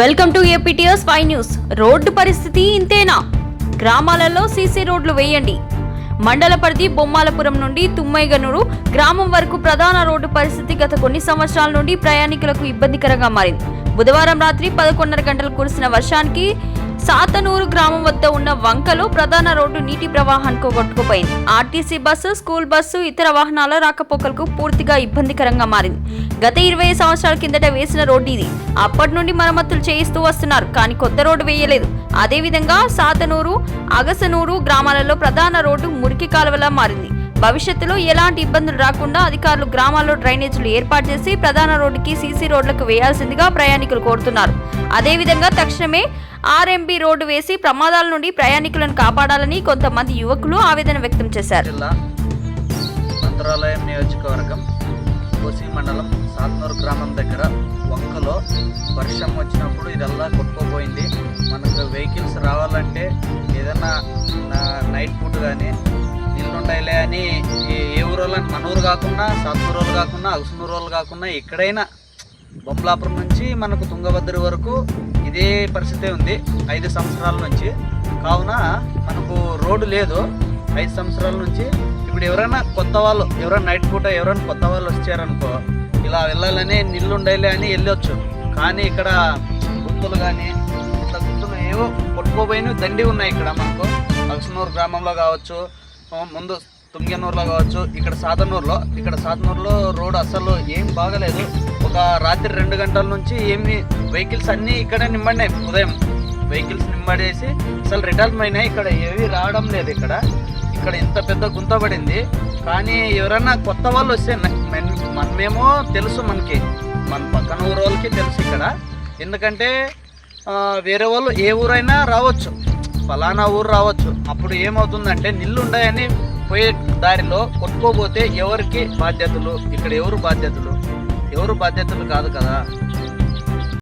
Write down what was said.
Welcome to APTS five news. Road పరిస్థితి ఇంతేనా? గ్రామాలలో సీసీ రోడ్లు వేయండి. మండల పరిధి బొమ్మాలపురం నుండి తుమ్మైగనూరు గ్రామం వరకు ప్రధాన రోడ్డు పరిస్థితి గత కొన్ని సంవత్సరాల నుండి ప్రయాణికులకు ఇబ్బందికరంగా మారింది. బుధవారం రాత్రి పదకొండున్నర గంటలు కురిసిన వర్షానికి సాతనూరు గ్రామం వద్ద ఉన్న వంకలో ప్రధాన రోడ్డు నీటి ప్రవాహానికి కొట్టుకుపోయింది. ఆర్టీసీ బస్సు స్కూల్ బస్సు ఇతర వాహనాల రాకపోకలకు పూర్తిగా ఇబ్బందికరంగా మారింది. గత ఇరవై సంవత్సరాల కిందట వేసిన రోడ్డు ఇది. అప్పటి నుండి మరమ్మతులు చేయిస్తూ వస్తున్నారు కానీ కొత్త రోడ్డు వేయలేదు. అదేవిధంగా సాతనూరు అగసనూరు గ్రామాలలో ప్రధాన రోడ్డు మురికి కాలువలా మారింది. భవిష్యత్తులో ఎలాంటి ఇబ్బందులు రాకుండా అధికారులు గ్రామాల్లో డ్రైనేజీలు ఏర్పాటు చేసి ప్రధాన రోడ్డుకి సీసీ రోడ్లకు వేయాల్సిందిగా ప్రయాణికులు కోరుతున్నారు. అదేవిధంగా తక్షణమే ఆర్ఎంబి రోడ్డు వేసి ప్రమాదాల నుండి ప్రయాణికులను కాపాడాలని కొంతమంది యువకులు ఆవేదన వ్యక్తం చేశారు. మంత్రాలయం నియోజకవర్గం కోసి మండలం సాత్నూరు గ్రామం దగ్గర వంకలో వర్షం వచ్చినప్పుడు ఇదల్లా కొట్టుకోపోయింది. మనకు వెహికల్స్ రావాలంటే ఏదైనా నైట్ ఫుడ్ కానీ ఉండాలి అని ఏ- ఏ ఊరోళ్ళని మన ఊరు కాకుండా సాత్నూరు కాకుండా అగసునూరు కాకుండా ఎక్కడైనా బొమ్మలాపురం నుంచి మనకు తుంగభద్ర వరకు ఇదే పరిస్థితి ఉంది ఐదు సంవత్సరాల నుంచి. కావున మనకు రోడ్డు లేదు. ఐదు సంవత్సరాల నుంచి ఇప్పుడు ఎవరైనా కొత్త వాళ్ళు ఎవరైనా నైట్ పూట ఎవరైనా కొత్త వాళ్ళు వచ్చారనుకో ఇలా వెళ్ళాలని నీళ్ళు ఉండాలి అని వెళ్ళొచ్చు. కానీ ఇక్కడ గుర్తులు కానీ ఇట్లా గుర్తులు ఏవో కొట్టుకోపోయినవి దండి ఉన్నాయి ఇక్కడ మనకు. అలసనూరు గ్రామంలో కావచ్చు ముందు తుంగనూరులో కావచ్చు ఇక్కడ సాధనూరులో. ఇక్కడ సాధనూరులో రోడ్ అసలు ఏం బాగలేదు. ఒక రాత్రి రెండు గంటల నుంచి ఏమి వెహికల్స్ అన్నీ ఇక్కడే నింబడినాయి. ఉదయం వెహికల్స్ నింబడేసి అసలు రిటర్న్ అయినాయి. ఇక్కడ ఏవి రావడం లేదు ఇక్కడ. ఇక్కడ ఇంత పెద్ద గుంత పడింది. కానీ ఎవరైనా కొత్త వాళ్ళు వస్తే మన- మనమేమో తెలుసు మనకి. మన పక్కన ఊరు వాళ్ళకి తెలుసు ఇక్కడ. ఎందుకంటే వేరే వాళ్ళు ఏ ఊరైనా రావచ్చు. ఫలానా ఊరు రావచ్చు. అప్పుడు ఏమవుతుందంటే నిల్లుండయని పోయే దారిలో కొట్టుకోపోతే ఎవరికి బాధ్యతలు? ఇక్కడ ఎవరు బాధ్యతలు? ఎవరు బాధ్యతలు కాదు కదా.